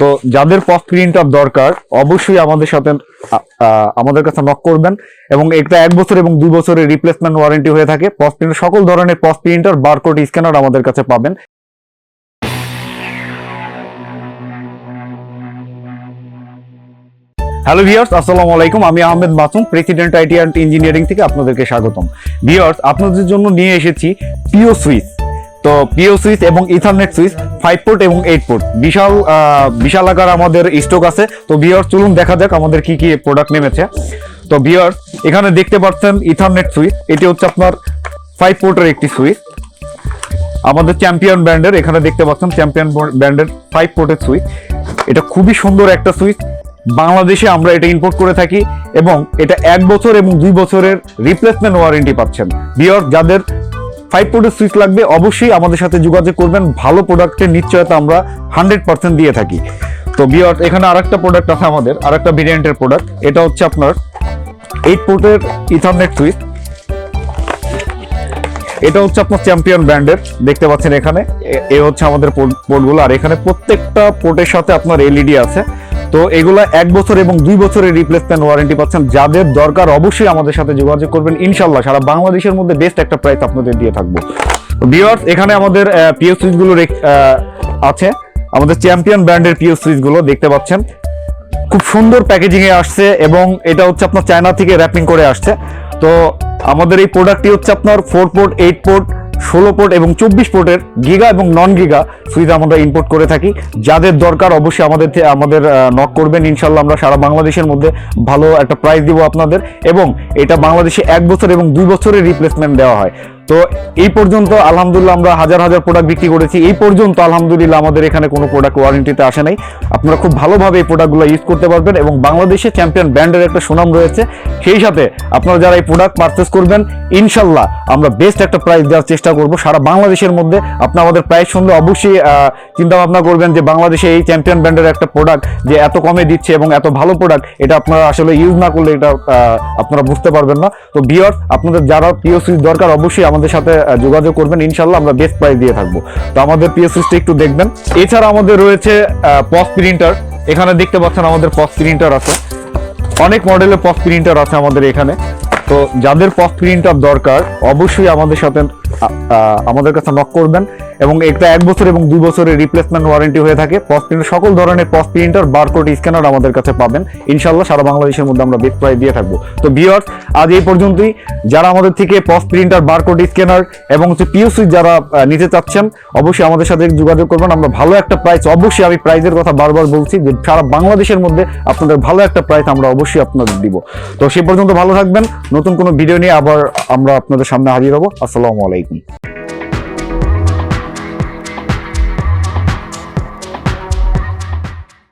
তো যাদের পথ প্রিন্টার দরকার, অবশ্যই আমাদের সাথে আমাদের কাছে নক করবেন এবং এটা এক বছর এবং দুই বছরের রিপ্লেসমেন্ট ওয়ারেন্টি হয়ে থাকে। পথ প্রিন্টার, সকল ধরনের পথ প্রিন্টার বারকোড স্ক্যানার আমাদের কাছে পাবেন। হ্যালো ভিউয়ার্স আসসালামু আলাইকুম। আমি Ahmed Masum president IT and engineering থেকে আপনাদেরকে স্বাগতম। ভিউয়ার্স আপনাদের জন্য নিয়ে এসেছি পিও সুইচ তো পিও সুইচ এবং ইথারনেট সুইচ ফাইভ পোর্ট এবং এইট পোর্ট বিশাল বিশাল আকার আমাদের স্টক আছে। তো ভিউয়ার্স চলুন দেখা যাক আমাদের কি কি প্রোডাক্ট নেমেছে। তো ভিউয়ার্স এখানে দেখতে পাচ্ছেন ইথারনেট সুইচ এটি হচ্ছে আপনার ফাইভ পোর্টের একটি সুইচ আমাদের চ্যাম্পিয়ন ব্র্যান্ডের এখানে দেখতে পাচ্ছেন চ্যাম্পিয়ন ব্র্যান্ডের ফাইভ পোর্টের সুইচ এটা খুবই সুন্দর একটা সুইচ বাংলাদেশে আমরা এটা ইম্পোর্ট করে থাকি এবং এটা এক বছর এবং দুই বছরের রিপ্লেসমেন্ট ওয়ারেন্টি পাচ্ছেন। বিয়র যাদের ফাইভ পোর্টের সুইচ লাগবে। অবশ্যই আমাদের সাথে যোগাযোগ করবেন। ভালো প্রোডাক্টের নিশ্চয়তা আমরা হান্ড্রেড পার্সেন্ট দিয়ে থাকি। তো বিয়র এখানে আরেকটা প্রোডাক্ট আছে আমাদের, আরেকটা ভেরিয়েন্টের প্রোডাক্ট এটা হচ্ছে আপনার এইট পোর্টের ইথারনেট সুইচ এটা হচ্ছে আপনার চ্যাম্পিয়ন ব্র্যান্ডের দেখতে পাচ্ছেন এখানে। এ- হচ্ছে আমাদের পোর্টগুলো আর এখানে প্রত্যেকটা পোর্টের সাথে আপনার এলইডি আছে। তো এগুলো এক বছর এবং দুই বছরের রিপ্লেসমেন্ট ওয়ারেন্টি পাচ্ছেন। যাদের দরকার অবশ্যই আমাদের সাথে যোগাযোগ করবেন। ইনশাল্লাহ সারা বাংলাদেশের মধ্যে বেস্ট একটা প্রাইস আপনাদের দিয়ে থাকব। ভিওয়ার্স এখানে আমাদের পিও সুইচগুলো আছে। আমাদের চ্যাম্পিয়ন ব্র্যান্ডের পিও সুইচগুলো দেখতে পাচ্ছেন। খুব সুন্দর প্যাকেজিং এ আসছে এবং এটা হচ্ছে আপনার চায়না থেকে র্যাপিং করে আসছে। তো আমাদের এই প্রোডাক্টটি হচ্ছে আপনার ফোর পোর্ট এইট পোর্ট ষোলো পোর্ট এবং চব্বিশ পোর্টের গিগা এবং নন গিগা সুইচ আমরা ইম্পোর্ট করে থাকি। যাদের দরকার অবশ্যই আমাদের আমাদের নক করবেন। ইনশাল্লাহ আমরা সারা বাংলাদেশের মধ্যে ভালো একটা প্রাইস দিব আপনাদের। এবং এটা বাংলাদেশে এক বছর এবং দুই বছরের রিপ্লেসমেন্ট দেওয়া হয়। তো এই পর্যন্ত আলহামদুলিল্লাহ আমরা হাজার হাজার প্রোডাক্ট বিক্রি করেছি। এই পর্যন্ত আলহামদুলিল্লাহ আমাদের এখানে কোনো প্রোডাক্ট ওয়ারেন্টিতে আসে নাই। আপনারা খুব ভালোভাবে এই প্রোডাক্টগুলো ইউজ করতে পারবেন এবং বাংলাদেশে চ্যাম্পিয়ন ব্র্যান্ডের একটা সুনাম রয়েছে। সেই সাথে আপনারা যারা এই প্রোডাক্ট পারচেস করবেন, ইনশাল্লাহ আমরা বেস্ট একটা প্রাইস দেওয়ার চেষ্টা করব। সারা বাংলাদেশের মধ্যে আপনি আমাদের প্রাইস শুনলে অবশ্যই চিন্তা ভাবনা করবেন যে বাংলাদেশে এই চ্যাম্পিয়ন ব্র্যান্ডের একটা প্রোডাক্ট যে এত কমে দিচ্ছে এবং এত ভালো প্রোডাক্ট এটা আপনারা আসলে ইউজ না করলে এটা আপনারা বুঝতে পারবেন না। তো বিয়ার আপনাদের যারা পিও সুইচ দরকার, অবশ্যই আমাদের সাথে যোগাযোগ করবেন। ইনশাল্লাহ আমরা বেস্ট প্রাইস দিয়ে থাকব। তো আমাদের পিও সুইচটা একটু দেখবেন। এছাড়া আমাদের রয়েছে পস প্রিন্টার এখানে দেখতে পাচ্ছেন আমাদের পস প্রিন্টার আছে। অনেক মডেলের পস প্রিন্টার আছে আমাদের এখানে। তো যাদের পস প্রিন্টার দরকার, অবশ্যই আমাদের সাথে আমাদের কাছে নক করবেন এবং এটা এক বছর এবং দুই বছরের রিপ্লেসমেন্ট ওয়ারেন্টি হয়ে থাকে। পস প্রিন্টার সকল ধরনের পস প্রিন্টার বারকোড স্ক্যানার আমাদের কাছে পাবেন। ইনশাল্লাহ সারা বাংলাদেশের মধ্যে আমরা বেস্ট প্রায় দিয়ে থাকব। তো বিয়ার্স আজ এই পর্যন্তই। যারা আমাদের থেকে পস প্রিন্টার বারকোড স্ক্যানার এবং হচ্ছে পিওসি যারা নিতে চাচ্ছেন, অবশ্যই আমাদের সাথে যোগাযোগ করবেন। আমরা ভালো একটা প্রাইস অবশ্যই আমি প্রাইজের কথা বারবার বলছি যে সারা বাংলাদেশের মধ্যে আপনাদের ভালো একটা প্রাইস আমরা অবশ্যই আপনাদের দিব। তো সে পর্যন্ত ভালো থাকবেন। নতুন কোনো ভিডিও নিয়ে আবার আমরা আপনাদের সামনে হাজির হব। আসসালামু আলাইকুম